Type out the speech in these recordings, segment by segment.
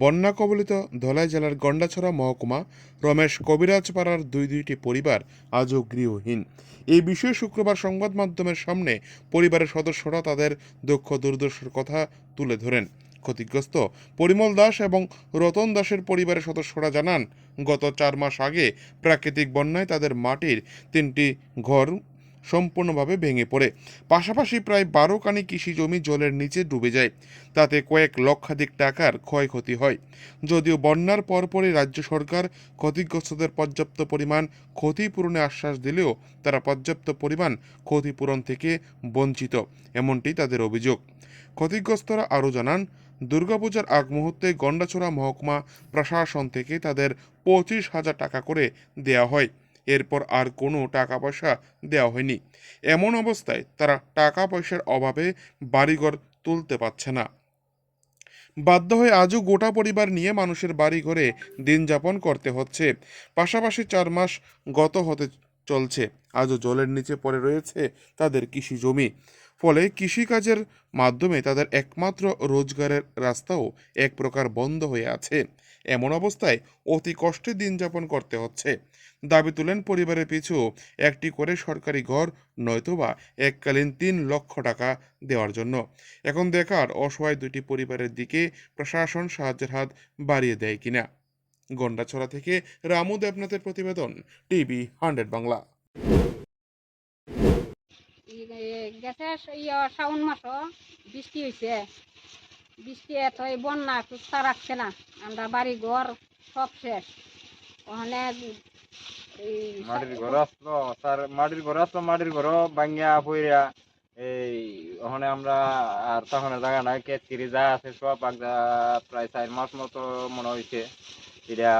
বন্যা কবলিত ধলাই জেলার গন্ডাছড়া মহকুমা রমেশ কবিরাজপাড়ার দুই দুইটি পরিবার আজও গৃহহীন। এই বিষয়ে শুক্রবার সংবাদ মাধ্যমের সামনে পরিবারের সদস্যরা তাদের দুঃখ দুর্দশার কথা তুলে ধরেন। ক্ষতিগ্রস্ত পরিমল দাস এবং রতন দাসের পরিবারের সদস্যরা জানান, গত চার মাস আগে প্রাকৃতিক বন্যায় তাদের মাটির তিনটি ঘর সম্পূর্ণভাবে ভেঙে পড়ে। পাশাপাশি প্রায় বারো কানি কৃষি জমি জলের নিচে ডুবে যায়। তাতে কয়েক লক্ষাধিক টাকার ক্ষয়ক্ষতি হয়। যদিও বন্যার পরপরই রাজ্য সরকার ক্ষতিগ্রস্তদের পর্যাপ্ত পরিমাণ ক্ষতিপূরণে আশ্বাস দিলেও তারা পর্যাপ্ত পরিমাণ ক্ষতিপূরণ থেকে বঞ্চিত, এমনটি তাদের অভিযোগ। ক্ষতিগ্রস্তরা আরও জানান, দুর্গাপূজার আগ মুহূর্তে গন্ডাছড়া মহকুমা প্রশাসন থেকে তাদের পঁচিশ হাজার টাকা করে দেয়া হয়। এরপর আর কোনো টাকা পয়সা দেওয়া হয়নি। এমন অবস্থায় তারা টাকা পয়সার অভাবে বাড়িঘর তুলতে পারছে না। বাধ্য হয়ে আজও গোটা পরিবার নিয়ে মানুষের বাড়ি ঘরে দিন যাপন করতে হচ্ছে। পাশাপাশি চার মাস গত হতে চলছে। আজও জলের নিচে পড়ে রয়েছে তাদের কৃষি জমি। ফলে কৃষিকাজের মাধ্যমে তাদের একমাত্র রোজগারের রাস্তাও এক প্রকার বন্ধ হয়ে আছে। এমন অবস্থায় অতি কষ্টে দিন যাপন করতে হচ্ছে। দাবি তুলেন পরিবারের পিছু একটি করে সরকারি ঘর, নয়তোবা এককালীন তিন লক্ষ টাকা দেওয়ার জন্য। এখন দেখার অসহায় দুটি পরিবারের দিকে প্রশাসন সাহায্যের হাত বাড়িয়ে দেয় কিনা। গন্ডাছড়া থেকে রামু দেবনাথের প্রতিবেদন, টিভি হান্ড্রেড বাংলা। গেছে শ্রাবণ মাস বৃষ্টি হয়েছে বৃষ্টি এত বন্যা কুস্তা রাখছে না। আমরা বাড়ি ঘর সব শেষ। ওখানে মাটির ঘর আসলো, তার মাটির ঘর আসলো, মাটির ঘর ভাঙ্গিয়া পইরা এই ওখানে আমরা আর তখন জায়গা নাই কে তিরি যা আছে সব আগদা প্রায় চার মাস মতো মনে হয়েছে এটা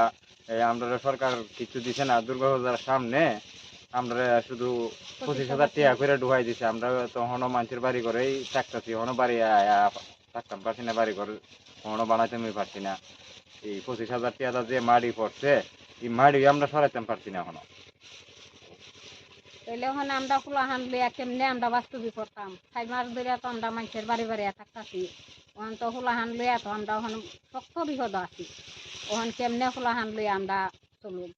আমরা সরকার কিছু দিছে না দুর্গা পূজার সামনে আমরা শুধু পঁচিশ হাজার টাকা করে ঢুকাই দিছে। আমরা তখনও মানুষের বাড়ি ঘরেই থাকতেছি এখনও বাড়ি থাকতাম পারছি না বাড়ি ঘর কখনো বানাইতে আমি পারছি না। এই পঁচিশ হাজার টাকা যে মাড়ি পড়ছে এই মাড়ি আমরা সরাইতে পারছি না এখনও। ওখানে আমরা লইয়া কেমনে আমরা বাস্তবি করতাম? মাস ধরে তো আমরা মানুষের বাড়ি বাড়ি থাকতাছি। ওখান তো খোলা হান লইয়া তো আমরা ওখানে শক্ত বিপদ আছি। ওখান কেমনে খোলা লইয়া আমরা চলুন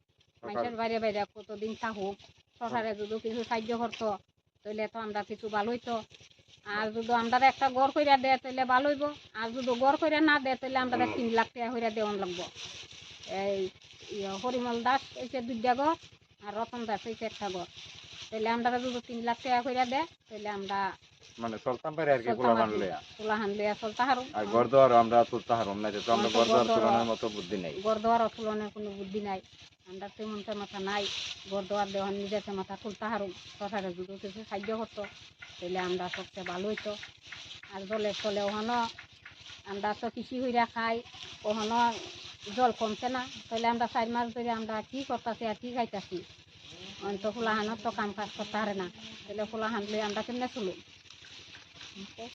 মানুষের বাইরে বাইরে কতদিন থাকুক? সরকারে যদি কিছু সাহায্য করতো তাহলে তো আমরা কিছু ভালো হইতো। আর যদি আমরা একটা গড় কইরা দেয় তাহলে ভালো হইব। আর যদি গড় কইরা না দেয় তাহলে আমরা তিন লাখ টাকা কইরা দেওয়ান লাগবো। এই ইয়ে হরিমল দাস হয়েছে দুইটা ঘর আর রতন দাস হয়েছে একটা ঘর তাহলে আমরা যদি তিন লাখ টাকা কইরা দেয় তাহলে আমরা মানে চলতাম পারি আর কি চলতাম গোলা আর লইয়া আমরা তো আমরা তুলনার মতো বুদ্ধি নেই। তুলনায় কোনো বুদ্ধি নাই। আমরা তেমন মাথা নাই। দেওয়ার নিজের মাথা যদি কিছু সাহায্য করতো তাহলে আমরা সবচেয়ে ভালো হইতো। আর জলের তলে ওখানো আমরা তো কৃষি হইরা খাই ওখানো জল কমছে না। তাহলে আমরা চার মাস ধরে আমরা কি করতেছি আর কি খাইতেছি? অন্ত খোলা হানত তো কাম কাজ করতে পারে না। তাহলে খোলা হান লই আমরা কেমনে চলুম? people.